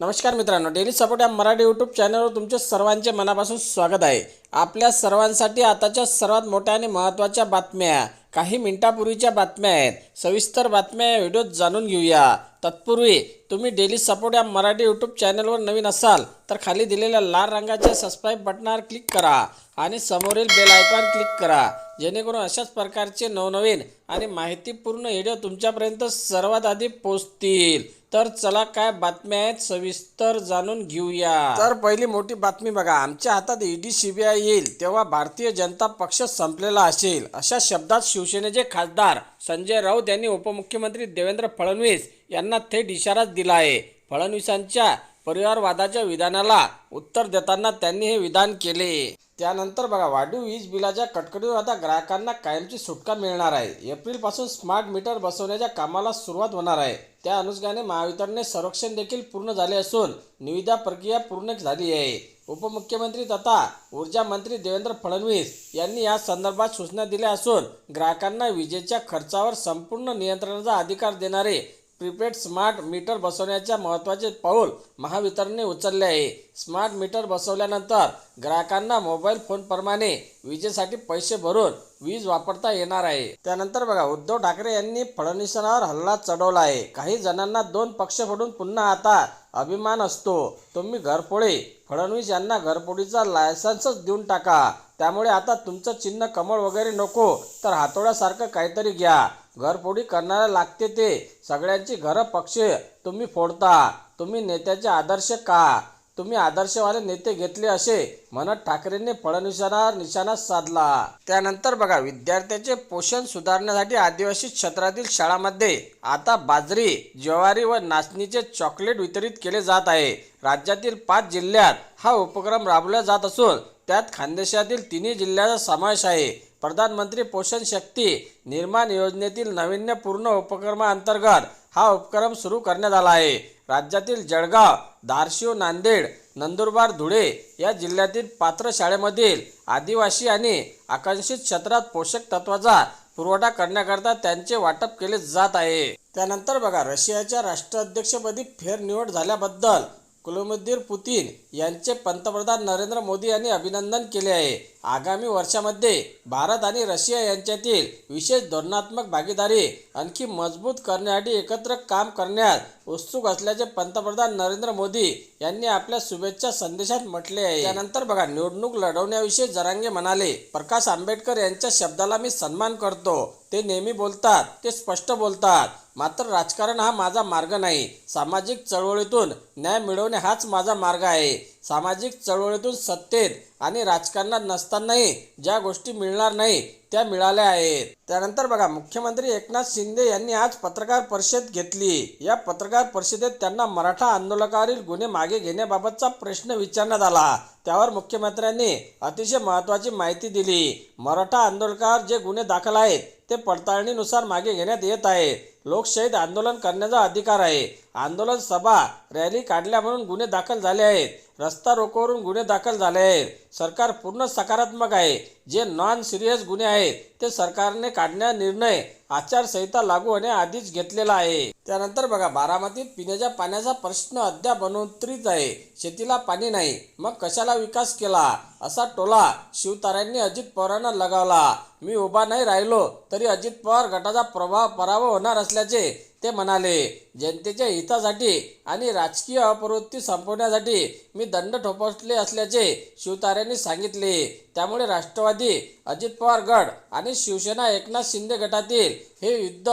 नमस्कार मित्रांनो daily support या मराठी यूट्यूब चॅनलवर तुमचे सर्वांचे मनापासून स्वागत आहे. आपल्या सर्वांसाठी आताच्या सर्वात मोठ्या आणि महत्त्वाच्या बातम्या काही मिनिटापूर्वीच्या बातम्या आहेत. सविस्तर बातम्या या व्हिडिओत जाणून घेऊया. तत्पूर्वी तुम्ही डेली सपोर्ट या मराठी यूट्यूब चॅनलवर नवीन असाल तर खाली दिलेल्या लाल रंगाच्या सबस्क्राईब बटनावर क्लिक करा आणि समोरील बेल आयकॉन क्लिक करा. जेणेकरून अशाच प्रकारचे नवनवीन आणि माहितीपूर्ण व्हिडिओ तुमच्यापर्यंत सर्वात आधी पोहोचतील. तर चला काय बातम्या आहेत सविस्तर जाणून घेऊया. तर पहिली मोठी बातमी बघा आमच्या हातात ईडी सीबीआय येईल तेव्हा भारतीय जनता पक्ष संपलेला असेल अशा शब्दात शिवसेनेचे खासदार संजय राऊत यांनी उपमुख्यमंत्री देवेंद्र फडणवीस यांना थेट इशाराच दिला आहे फडणवीसांच्या परिवारवादाच्या विधानाला उत्तर देताना त्यांनी हे विधान केले. त्यानंतर बघा वाढीव वीज बिलाच्या कटकटीवर आता ग्राहकांना कायमची सुटका मिळणार आहे. एप्रिलपासून स्मार्ट मीटर बसवण्याच्या कामाला सुरुवात होणार आहे. त्या अनुषंगाने महावितरणने संरक्षण देखील पूर्ण झाले असून निविदा प्रक्रिया पूर्ण झाली आहे. उपमुख्यमंत्री तथा ऊर्जा मंत्री देवेंद्र फडणवीस यांनी या संदर्भात सूचना दिल्या असून ग्राहकांना विजेच्या खर्चावर संपूर्ण नियंत्रणाचा अधिकार देणारे प्रीपेड स्मार्ट मीटर बसवण्याच्या महत्त्वाचे पाऊल महावितरणने उचलले आहे. स्मार्ट मीटर बसवल्यानंतर ग्राहकांना मोबाईल फोनप्रमाणे विजेसाठी पैसे भरून वीज वापरता येणार आहे. त्यानंतर बघा उद्धव ठाकरे यांनी फडणवीसांवर हल्ला चढवला आहे. काही जणांना दोन पक्ष फोडून पुन्हा आता अभिमान असतो. तुम्ही घरपोळे फडणवीस यांना घरपोडीचा लायसन्सच देऊन टाका. त्यामुळे आता तुमचं चिन्ह कमळ वगैरे नको तर हातोड्यासारखं काहीतरी घ्या. घरफोडी करणारे लागते ते. सगळ्यांची घरं पक्ष तुम्ही फोडता. तुम्ही नेत्याचे आदर्श का? तुम्ही आदर्शवाले नेते घेतले असे म्हणत ठाकरेंनी फडणवीसांना निशाणा साधला. त्यानंतर बघा विद्यार्थ्याचे पोषण सुधारण्यासाठी आदिवासी क्षेत्रातील शाळांमध्ये आता बाजरी ज्वारी व नाचणीचे चॉकलेट वितरित केले जात आहे. राज्यातील पाच जिल्ह्यात हा उपक्रम राबवला जात असून त्यात खानदेशातील तिन्ही जिल्ह्याचा समावेश आहे. प्रधानमंत्री पोषण शक्ती निर्माण योजनेतील नाविन्यपूर्ण उपक्रमाअंतर्गत हा उपक्रम सुरू करण्यात आला आहे. राज्यातील जळगाव धारशिव नांदेड नंदुरबार धुळे या जिल्ह्यातील पात्र शाळेमधील आदिवासी आणि आकांक्षित क्षेत्रात पोषक तत्वाचा पुरवठा करण्याकरता त्यांचे वाटप केले जात आहे. त्यानंतर बघा रशियाच्या राष्ट्राध्यक्षपदी फेरनिवड झाल्याबद्दल कुलमुद्दीर पुतीन यांचे पंतप्रधान नरेंद्र मोदी यांनी अभिनंदन केले आहे. आगामी वर्षामध्ये भारत आणि रशिया यांच्यातील विशेष धोरणात्मक भागीदारी आणखी मजबूत करण्यासाठी एकत्र काम करण्यात उत्सुक असल्याचे पंतप्रधान नरेंद्र मोदी यांनी आपल्या शुभेच्छा संदेशात म्हटले आहे. त्यानंतर बघा निवडणूक लढवण्याविषयी जरांगे म्हणाले प्रकाश आंबेडकर यांच्या शब्दाला मी सन्मान करतो. ते नेहमी बोलतात ते स्पष्ट बोलतात. मात्र राजकारण हा माझा मार्ग नाही. सामाजिक चळवळीतून न्याय मिळवणे हाच माझा मार्ग आहे. सामाजिक चळवळीतून सत्तेत आणि राजकारणात नसतानाही ज्या गोष्टी मिळणार नाही त्या मिळाल्या आहेत. त्यानंतर बघा मुख्यमंत्री एकनाथ शिंदे यांनी आज पत्रकार परिषद घेतली. या पत्रकार परिषदेत त्यांना मराठा आंदोलकावरील गुन्हे मागे घेण्याबाबतचा प्रश्न विचारण्यात आला. त्यावर मुख्यमंत्र्यांनी अतिशय महत्त्वाची माहिती दिली. मराठा आंदोलकावर जे गुन्हे दाखल आहेत ते पडताळणीनुसार मागे घेण्यात येत आहेत. लोकशाहीत आंदोलन करण्याचा अधिकार आहे. आंदोलन सभा रॅली काढल्या म्हणून गुन्हे दाखल झाले आहेत. रस्ता रोकोवरून गुन्हे दाखल झाले आहेत. सरकार पूर्ण सकारात्मक आहे. जे नॉन सिरियस गुन्हे आहेत ते सरकारने काढण्या निर्णय आचारसंहिता लागू होण्याआधीच घेतलेला आहे. त्यानंतर बघा बारामतीत पिण्याच्या पाण्याचा प्रश्न अद्याप बनवतरीच आहे. शेतीला पाणी नाही. मग कशाला विकास केला? असा टोला शिवतार्यांनी अजित पवारांना लगावला. मी उभा नाही राहिलो तरी अजित पवार गटाचा प्रभाव पराभव होणार असल्याचे ते म्हणाले. जनतेच्या हितासाठी आणि राजकीय अप्रवृत्ती संपवण्यासाठी मी दंड ठोपसले असल्याचे शिवतार्यांनी सांगितले. त्यामुळे राष्ट्रवादी अजित पवार गट आणि शिवसेना एकनाथ शिंदे गटातील हे युद्ध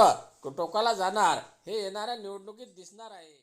टोकाला जाणार. हे येणाऱ्या निवडणुकीत दिसणार आहे.